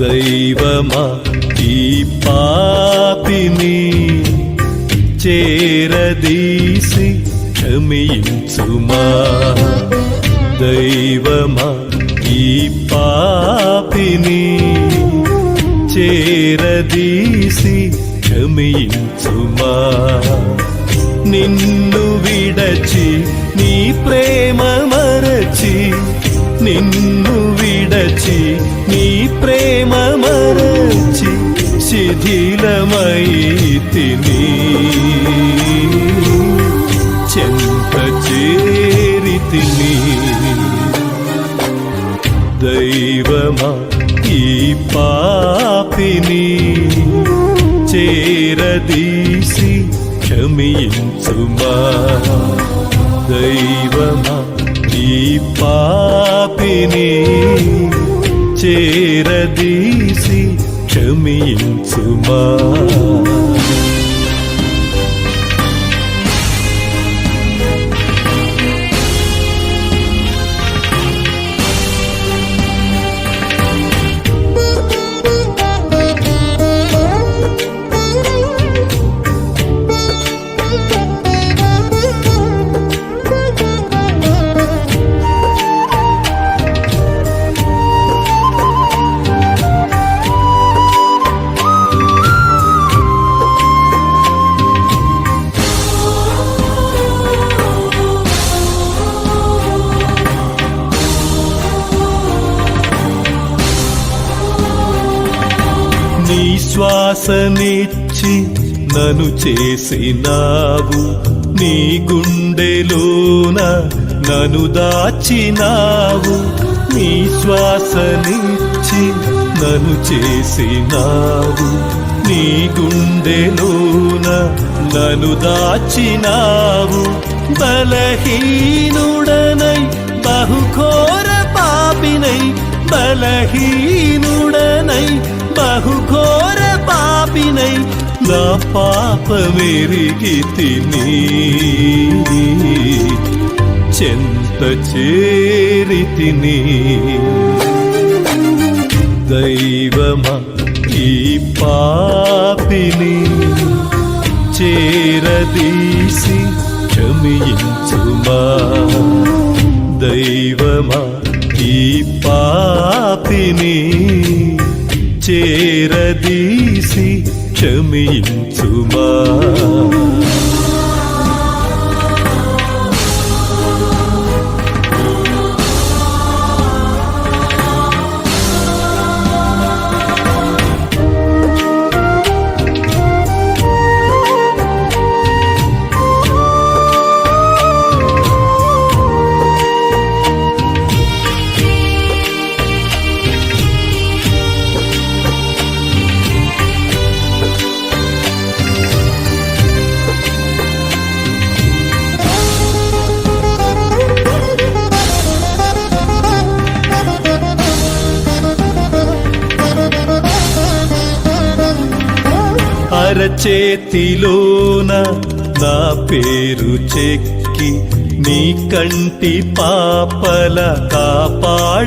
దైవమా ఈ పాపిని చేరదీసి క్షమించుమా దైవమా ఈ పాపిని చేరదీసి క్షమించుమా నిన్ను విడచి నీ ప్రేమ మరచి నిన్ను విడచి నీ ప్రేమ మరచి శిథిలమై తిని చెంత చేరి తిని దైవమా ఈ పాపిని చేరదీసి క్షమించుమా. దైవమా ఈ పాపిని చేరదీసి క్షమించుమా? నీ శ్వాసనిచ్చి నను చేసినావు. నీ గుండెలోన నను దాచినావు. నీ శ్వాసనిచ్చి నను చేసినావు. నీ గుండెలోన నను దాచినావు. బలహీనుడనై బహుఘోర పాపినై బలహీనుడనై బహుఘోర పాపినై నా పాపమెరిగి తిని చెంత చేరి తిని దైవమా ఈ పాపిని చేరదీసి క్షమించుమా దైవమా ఈ పాపిని విరదీసి క్షమించుమా? అరచేతిలోన నా పేరు చెక్కి నీ కంటి పాపల కాపాడు.